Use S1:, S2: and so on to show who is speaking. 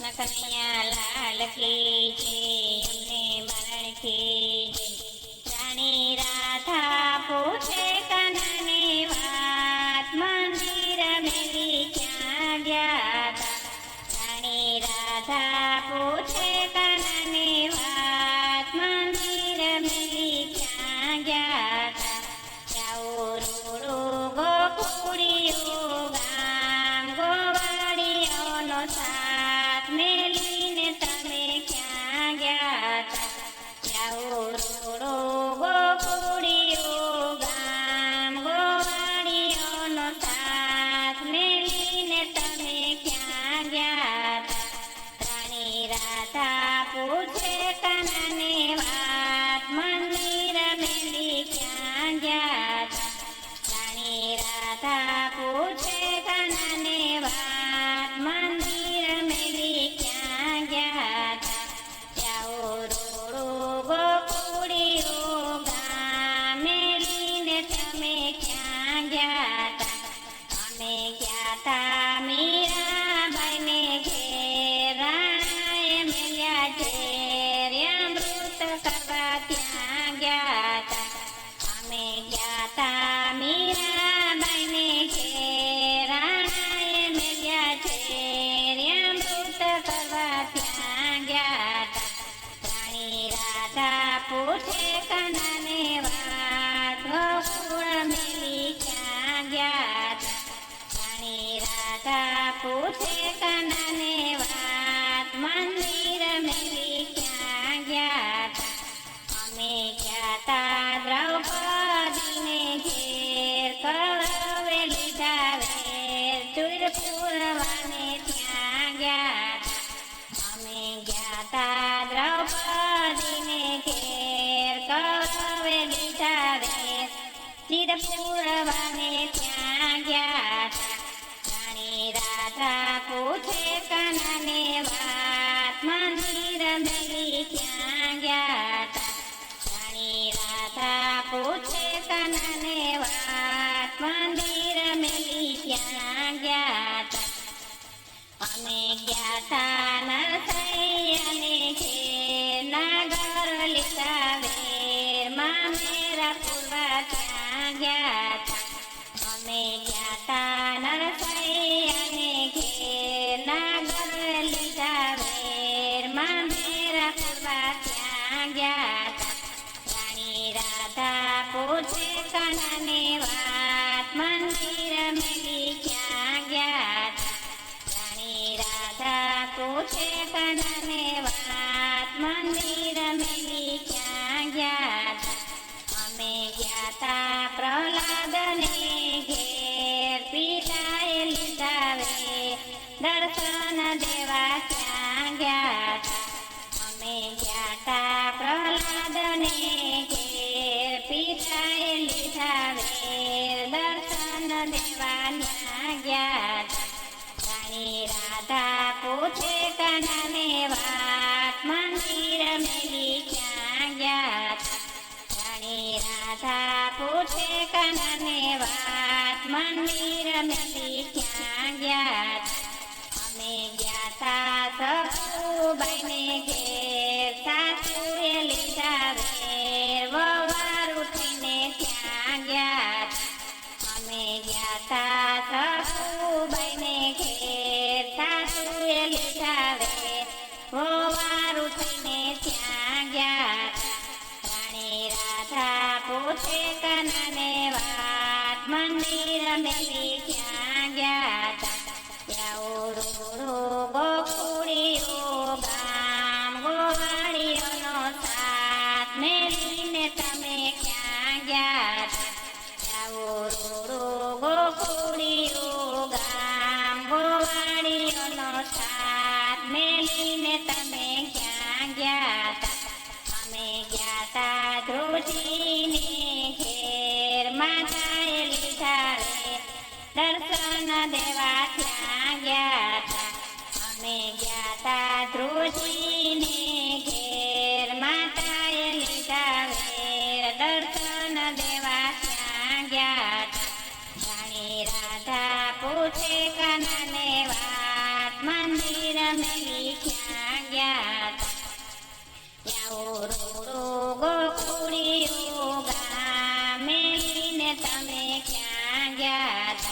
S1: કનૈયા લાલ કી જય અમને મરણ કી જય રાણી રાધા પૂછે કનને વાત મંદિર મેલી ક્યાં ગયા ગયા તા અમે ગયા તા મીરાબાઈને ઘેર રાણાએ મેલ્યા ઘેર અમૃત કરવા ત્યાં ગયા તા અમે ગયા તા મીરાબાઈને ઘેર રાણાએ મેલ્યા ઘેર અમૃત કરવા ત્યાં ગયા રાધા પૂછે પૂછે કનને વાત મંદિર મેલી ક્યાં ગયા તા અમે ગયા તા દ્રૌપદીને ઘેર કળવે લીધા વેર ચૂર પૂરવાને ત્યાં ગયા તા અમે ગયા તા દ્રૌપદીને ઘેર કળવે લીધા વેર ચીર પૂરવાને મંદિર મેલી ક્યાં ગયા તા રાણી રાધા પૂછે કનને વાત મંદિર મેલી ક્યાં ગયા તા અમે વાત મંદિર મેલી ક્યાં ગયા રાણી રાધા પૂછે મંદિર મેલી ક્યાં ગયા અમે ગયા પ્રહલાદને ઘેર પિતાએ લીધા દર્શન દેવા ક્યાં ગયા અમે ગયા તા પ્રહલાદને દેવા ગયા રાધા પૂછે વાત મંદિર મેલી ક્યાં ગયા રાધા પૂછે કનને વાત મંદિર મેલી ક્યાં ગયા અમે ગયા તા સખુબાઈને ઘેર સાસુએ વેર વવાર ત્યાં ગયા. રાણી રાધા પૂછે કનને વાત મંદિર મેલી ત્યાં ગયા ત્યાં રોડો ગોકુળિયો ગામ ગોવાળીઓનો સાથ મેલીને તમે મેલીને તમે ક્યાં ગયા તા? અમે ગયા તા ધ્રુજીને ઘેર માતાએ લીધા રે દર્શન દેવા ત્યાં ગયા તા. અમે ગયા તા ધ્રુવજીને that.